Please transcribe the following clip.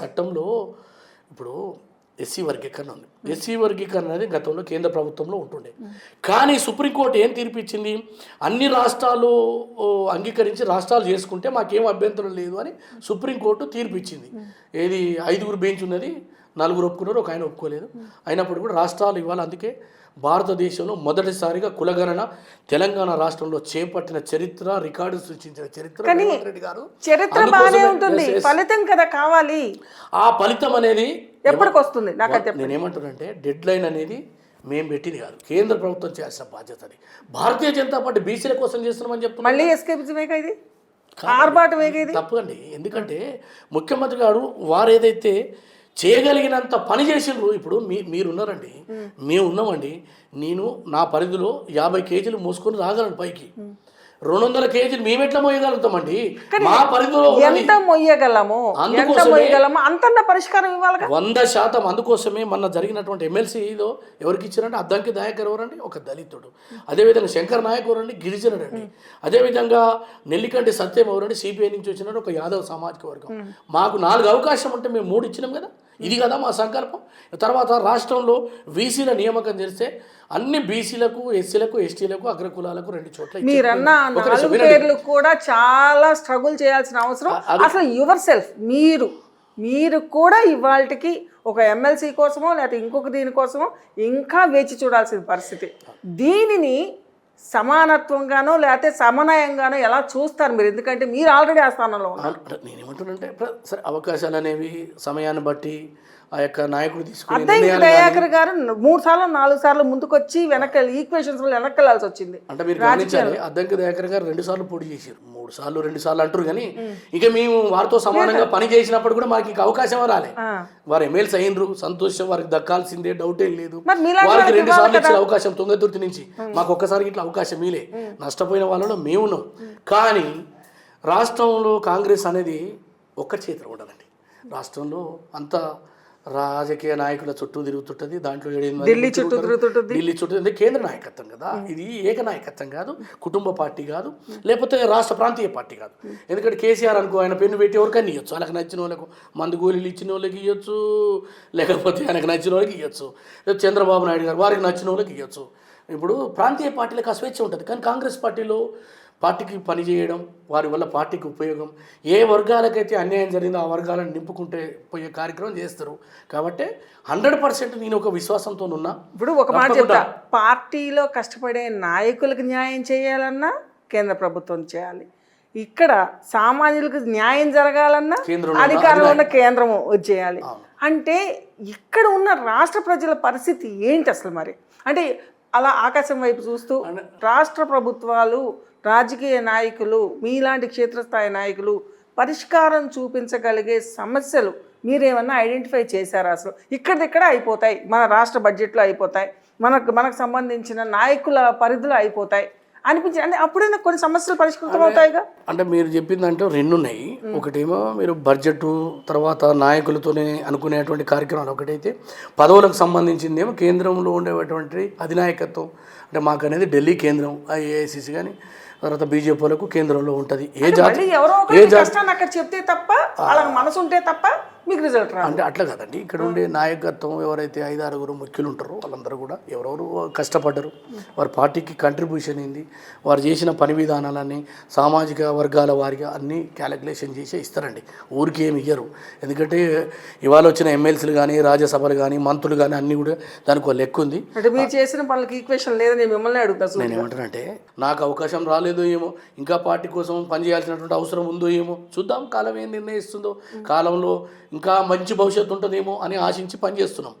చట్టంలో ఇప్పుడు ఎస్సీ వర్గీకరణ ఉంది. ఎస్సీ వర్గీకరణ అనేది గతంలో కేంద్ర ప్రభుత్వంలో ఉంటుండే. కానీ సుప్రీంకోర్టు ఏం తీర్పు ఇచ్చింది అన్ని రాష్ట్రాలు అంగీకరించి రాష్ట్రాలు చేసుకుంటే మాకేం అభ్యంతరం లేదు అని సుప్రీంకోర్టు తీర్పు ఇచ్చింది ఏది ఐదుగురు బెంచ్ ఉన్నది నలుగురు ఒప్పుకున్నారు ఒక ఆయన ఒప్పుకోలేదు. అయినప్పుడు కూడా రాష్ట్రాలు ఇవాళ అందుకే భారతదేశంలో మొదటిసారిగా కులగణన తెలంగాణ రాష్ట్రంలో చేపట్టిన చరిత్ర రికార్డు సృష్టించిన చరిత్ర కానీ రేవంత్ రెడ్డి గారు. చరిత్ర బాగానే ఉంటుంది. ఫలితం కదా కావాలి. ఆ ఫలితం అనేది ఎప్పటికి వస్తుంది? నాకు చెప్పండి. నేనేమంటున్నానంటే డెడ్ లైన్ అనేది మేము పెట్టింది కాదు. కేంద్ర ప్రభుత్వం చేయాల్సిన బాధ్యత అది. భారతీయ జనతా పార్టీ బీసీల కోసం చేస్తున్నామని చెప్తున్నా మళ్ళీ ఎస్కేపిజమేగా ఇది? ఆర్భాటమేగా ఇది? తప్పండి ఎందుకంటే ముఖ్యమంత్రి గారు వారు ఏదైతే చేయగలిగినంత పని చేసిండ్రు. ఇప్పుడు మీ మీరున్నారండి. మేము. ఉన్నామండి. నేను నా పరిధిలో యాభై కేజీలు మోసుకొని రాగలను పైకి. రెండు వందల కేజీలు మేము ఎట్లా మోయగలుగుతామండి? మా పరిధిలో. ఎంత మొయ్యగలము అంతన్న పరిష్కారం ఇవ్వాలిగా. వంద శాతం అందుకోసమే మొన్న జరిగినటువంటి ఎమ్మెల్సీలో ఎవరికి ఇచ్చారంటే అద్దంకి నాయక్ ఎవరండి? ఒక దళితుడు. అదేవిధంగా శంకర్ నాయక్ ఎవరండి? గిరిజనుడు అండి అదేవిధంగా నెల్లికంటి సత్యం ఎవరండి? సిపిఐ నుంచి వచ్చిన ఒక యాదవ్ సామాజిక వర్గం. మాకు నాలుగు అవకాశం ఉంటే మేము మూడు ఇచ్చినాం కదా? ఇది కదా మా సంకల్పం తర్వాత రాష్ట్రంలో బీసీల నియామకం చేస్తే అన్ని బీసీలకు ఎస్సీలకు ఎస్టీలకు అగ్రకులాలకు రెండు చోట్ల. మీరన్న నాలుగు. పేర్లు కూడా చాలా స్ట్రగుల్ చేయాల్సిన అవసరం అసలు యువర్ సెల్ఫ్ మీరు మీరు కూడా ఇవాళకి ఒక ఎమ్మెల్సీ కోసమో లేకపోతే ఇంకొక దీనికోసమో ఇంకా వేచి చూడాల్సిన పరిస్థితి దీనిని సమానత్వంగానో లేకపోతే సమన్వయంగానో ఎలా చూస్తారు మీరు? ఎందుకంటే మీరు ఆల్రెడీ ఆ స్థానంలో ఉన్నారు. నేనేమంటున్నానంటే సరే అవకాశాలు అనేవి సమయాన్ని బట్టి ఆ యొక్క నాయకుడు తీసుకునే దయాకర్ గారు. మూడు సార్లు నాలుగు సార్లు ముందుకొచ్చి వెనక్కి ఈక్వేషన్స్ వెనక్కి వెళ్ళాల్సి వచ్చింది. అంటే మీరు గమనించాలి అద్దంకి దయాకర్ గారు రెండు సార్లు పోటీ చేశారు. మూడు సార్లు రెండు సార్లు అంటారు కానీ ఇక మేము వారితో సమానంగా పని చేసినప్పుడు కూడా మాకు ఇంకా అవకాశం రాలే. వారు ఎమ్మెల్సీ అయినరు సంతోషం వారికి దక్కాల్సిందే డౌట్ ఏం లేదు. వారికి రెండు సార్లు ఇచ్చిన అవకాశం తుంగతుర్తి నుంచి. మాకు ఒక్కసారి ఇట్లా అవకాశం మీలే నష్టపోయిన వాళ్ళలో మేమున్నాం. కానీ రాష్ట్రంలో కాంగ్రెస్ అనేది ఒక్క చేతిలో ఉండదండి. రాష్ట్రంలో అంత రాజకీయ నాయకుల చుట్టూ తిరుగుతుంటది దాంట్లో ఢిల్లీ చుట్టూ. తిరుగుతుంటుంది. ఢిల్లీ చుట్టూ అంటే కేంద్ర నాయకత్వం కదా. ఇది ఏక నాయకత్వం కాదు కుటుంబ పార్టీ కాదు లేకపోతే రాష్ట్ర ప్రాంతీయ పార్టీ కాదు. ఎందుకంటే కేసీఆర్ అనుకో ఆయన పెన్ను పెట్టి ఎవరికైనా ఇవ్వచ్చు వాళ్ళకి నచ్చిన వాళ్ళకు మందు గోళీలు ఇచ్చిన వాళ్ళకి ఇవ్వచ్చు లేకపోతే ఆయనకు నచ్చిన వాళ్ళకి ఇవ్వచ్చు చంద్రబాబు నాయుడు గారు వారికి నచ్చిన వాళ్ళకి ఇవ్వచ్చు ఇప్పుడు ప్రాంతీయ పార్టీలకు ఆ స్వేచ్ఛ ఉంటుంది. కానీ కాంగ్రెస్ పార్టీలో పార్టీకి పనిచేయడం వారి వల్ల పార్టీకి ఉపయోగం ఏ వర్గాలకైతే అన్యాయం జరిగిందో ఆ వర్గాలను నింపుకుంటే పోయే కార్యక్రమం చేస్తారు. కాబట్టి హండ్రెడ్ పర్సెంట్ నేను ఒక విశ్వాసంతో ఉన్నా. ఇప్పుడు ఒక మాట చెప్తా. పార్టీలో కష్టపడే నాయకులకు న్యాయం చేయాలన్నా కేంద్ర ప్రభుత్వం చేయాలి. ఇక్కడ సామాన్యులకు న్యాయం జరగాలన్నా అధికారంలో ఉన్న కేంద్రం చేయాలి. అంటే ఇక్కడ ఉన్న రాష్ట్ర ప్రజల పరిస్థితి ఏంటి అసలు మరి? అంటే అలా ఆకాశం వైపు చూస్తూ రాష్ట్ర ప్రభుత్వాలు రాజకీయ నాయకులు మీలాంటి క్షేత్రస్థాయి నాయకులు పరిష్కారం చూపించగలిగే సమస్యలు మీరేమన్నా ఐడెంటిఫై చేశారా అసలు? ఇక్కడిక్కడ అయిపోతాయి? మన రాష్ట్ర బడ్జెట్లో అయిపోతాయి. మనకు మనకు సంబంధించిన నాయకుల పరిధిలో అయిపోతాయి. అనిపించి అంటే అప్పుడైనా కొన్ని సమస్యలు పరిష్కృతం అవుతాయిగా? అంటే మీరు చెప్పిందంటే రెండు ఉన్నాయి ఒకటేమో మీరు బడ్జెట్ తర్వాత నాయకులతోనే అనుకునేటువంటి కార్యక్రమాలు ఒకటైతే పదవులకు సంబంధించిందేమో కేంద్రంలో ఉండేటువంటి అధినాయకత్వం. అంటే మాకు అనేది ఢిల్లీ కేంద్రం ఏఐసిసి కానీ తర్వాత బీజేపీలకు కేంద్రంలో ఉంటుంది. ఏ జాతి ఏ జాతి చెప్తే తప్ప వాళ్ళకి మనసు ఉంటే తప్ప మీకు రిజల్ట్ రాదు. అంటే అట్లా కదండి. ఇక్కడ ఉండే నాయకత్వం ఎవరైతే ఐదు ఆరుగురు ముఖ్యులు ఉంటారో వాళ్ళందరూ కూడా ఎవరెవరు కష్టపడ్డరు వారి పార్టీకి కంట్రిబ్యూషన్ ఏంది వారు చేసిన పని విధానాలన్నీ సామాజిక వర్గాల వారిగా అన్నీ క్యాలిక్యులేషన్ చేసి ఇస్తారండి. ఊరికి ఏమి ఇయ్యరు. ఎందుకంటే ఇవాళ వచ్చిన ఎమ్మెల్సీలు కానీ రాజ్యసభలు కానీ మంత్రులు కానీ అన్నీ కూడా దానికి ఒక లెక్క ఉంది. అంటే మీరు చేసిన పనులకి ఈక్వేషన్ లేదని మిమ్మల్ని అడుగుతా అసలు నేను ఏమంటానంటే నాకు అవకాశం రాలేదో ఏమో ఇంకా పార్టీ కోసం పనిచేయాల్సినటువంటి అవసరం ఉందో ఏమో చూద్దాం కాలం ఏం నిర్ణయిస్తుందో. కాలంలో ఇంకా మంచి భవిష్యత్తు ఉంటుందేమో అని ఆశించి పనిచేస్తున్నాం.